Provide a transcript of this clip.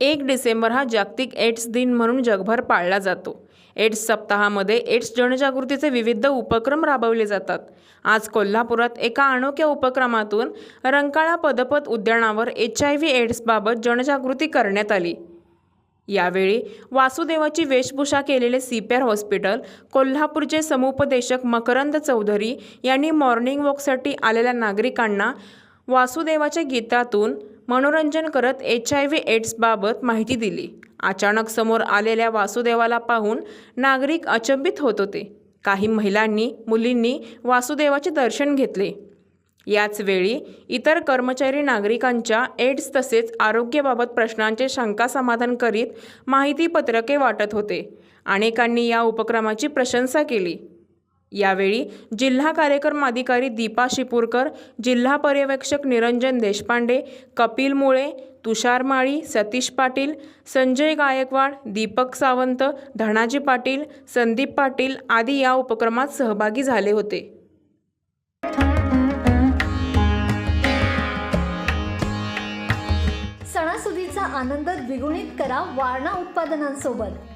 एक डिसेंबर हा जागतिक एड्स दिन म्हणून जगभर पाळला जातो. एड्स सप्ताहामध्ये एड्स जनजागृतीचे विविध उपक्रम राबवले जातात. आज कोल्हापुरात एका अनोख्या उपक्रमातून रंकाळा पदपत उद्यानावर एच आय व्ही एड्सबाबत जनजागृती करण्यात आली. यावेळी वासुदेवाची वेशभूषा केलेले सी पी आर हॉस्पिटल कोल्हापूरचे समुपदेशक मकरंद चौधरी यांनी मॉर्निंग वॉकसाठी आलेल्या नागरिकांना वासुदेवाच्या गीतातून मनोरंजन करत एच आय व्ही एड्सबाबत माहिती दिली. अचानक समोर आलेल्या वासुदेवाला पाहून नागरिक अचंबित होत होते. काही महिलांनी मुलींनी वासुदेवाचे दर्शन घेतले. याच वेळी इतर कर्मचारी नागरिकांच्या एड्स तसेच आरोग्याबाबत प्रश्नांचे शंका समाधान करीत माहितीपत्रके वाटत होते. अनेकांनी या उपक्रमाची प्रशंसा केली. यावेळी जिल्हा कार्यक्रम अधिकारी दीपा शिपूरकर जिल्हा पर्यवेक्षक निरंजन देशपांडे कपिल मुळे तुषार माळी सतीश पाटील संजय गायकवाड दीपक सावंत धनाजी पाटील संदीप पाटील आदी या उपक्रमात सहभागी झाले होते. सणासुदीचा आनंद द्विगुणित करा वारणा उत्पादनांसोबत.